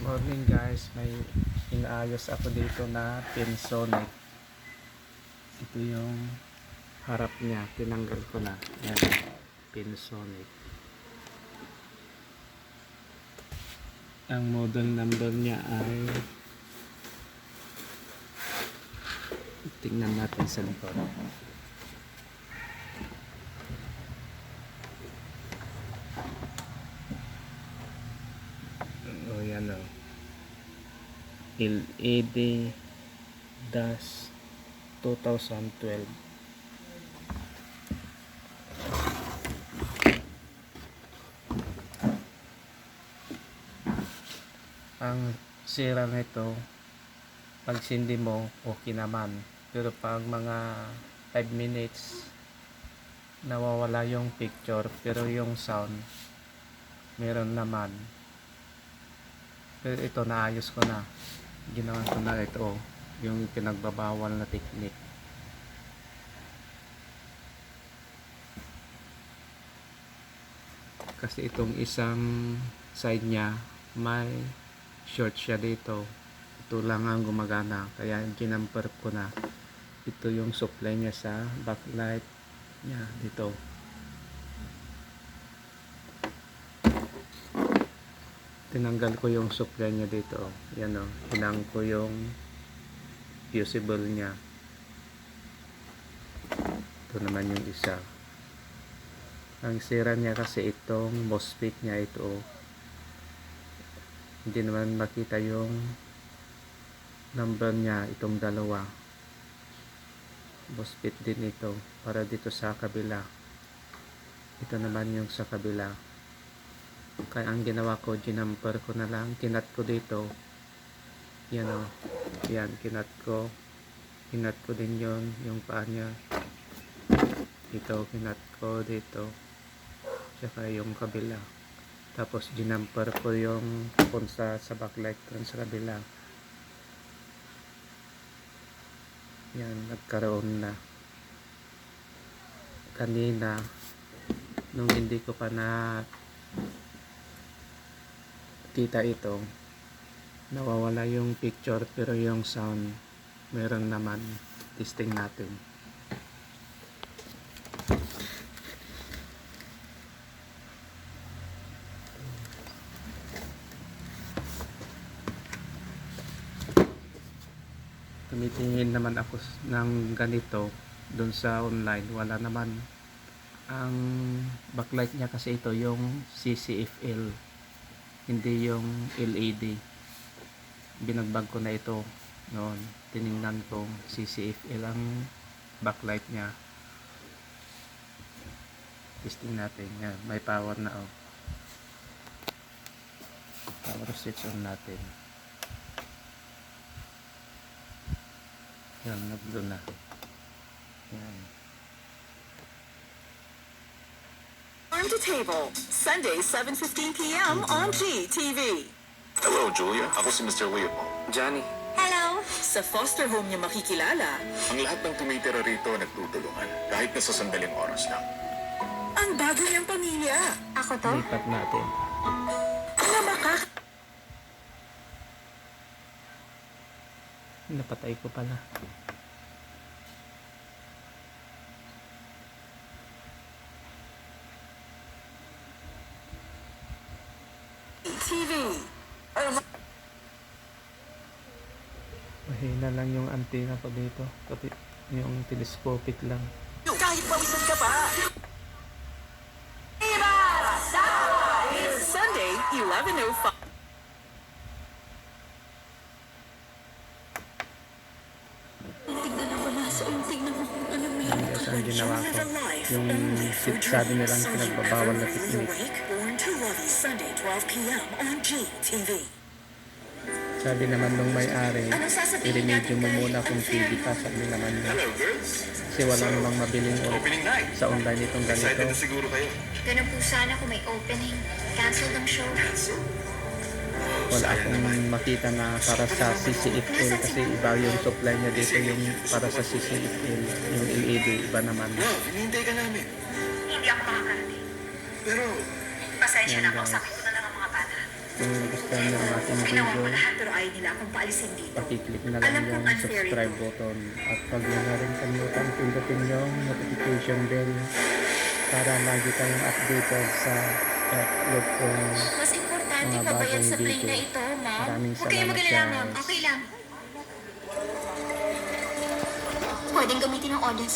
Morning guys, may inaayos ako dito na Pensonic. Ito yung harap niya, tinanggal ko na. Yan, Pensonic. Ang model number niya ay tingnan natin sa likod. O yan o. LED DAS 2012. Ang sira nito, pag sindi mo, okay naman. Pero pag mga 5 minutes, nawawala yung picture, pero yung sound, meron naman. Pero ito naayos ko na. Ginawa ko na ito yung pinagbabawal na technique. Kasi itong isang side niya may short siya dito. Ito lang ang gumagana. Kaya ginamper ko na. Ito yung supply niya sa backlight niya dito. Tinanggal ko yung supply niya dito. Oh. yan o, hinang ko yung fusible niya. Ito naman yung isa. Ang sira niya kasi itong MOSFET niya ito. Oh. hindi naman makita yung number niya itong dalawa. MOSFET din ito para dito sa kabila. Ito naman yung sa kabila kaya ang ginawa ko, ginamper ko na lang, kinat ko dito. Yan o. Yan, kinat ko. Kinat ko din yon yung paa niya. Dito, kinat ko dito. Tsaka yung kabila. Tapos, ginamper ko yung punsa sa backlight dun sa kabila. Yan, nagkaroon na. Kanina, nung hindi ko pa na kita ito nawawala yung picture pero yung sound meron naman. Testing natin. Tumitingin naman ako ng ganito doon sa online. Wala naman. Ang backlight niya kasi ito yung CCFL hindi yung LED binagbag ko na ito noon. Tiningnan ko CCFL ang backlight niya. Testing natin. Yan may power na oh. Power switch on natin. Yan nagdo na. Yan Farm to Table, Sunday, 7.15 p.m. on GTV. Hello, Julia. Ako si Mr. Leopold. Johnny Hello! Sa foster home niya makikilala Ang lahat ng tumitira rito nagtutulungan, kahit na sa sandaling oras lang. ang bago niyang pamilya. Ako to? lipat natin Na makak... napatay ko pala TV. mahina lang yung antenna ko dito pati yung telescopic lang Kahit pawisan ka pa. Sunday, 11.05. Tignan ako nasa tignan mo kung ano ang ginawa ko. Yung sit- sabi nilang pinagbabawal na technique. Love You, Sunday, 12 p.m. on GTV. Sabi naman nung may-ari, i-remedyo mo muna kung TV ka. Sabi naman niya. Hello, girls. Kasi wala namang mabiling o- Opening night. sa online itong Excited ganito. na siguro kayo. Ganun po sana kung may opening. Cancel ang show. Wala akong makita na para sa CCFL kasi iba yung supply niya dito yung para sa CCFL. Yung LED, iba naman. Love, hinihintay ka namin. Hindi ako makakarating. Pero, Pasensya na po, sakit ko na lang ang mga bata. kung nagustuhan niyo ang ating Ginawa ko video, lahat pero ayaw nila akong paalisin dito. pakiclick na lang Alam kong yung unfair subscribe button at huwag niyo na rin kalimutan pindutin yung notification bell para lagi kayong updated sa upload kong Mas importante Mga pa ba yan bagong sa plane na video. ito, ma'am? Maraming Huwag kayong salamat, magalala, ma'am. guys. Okay lang. Pwedeng gamitin ng audience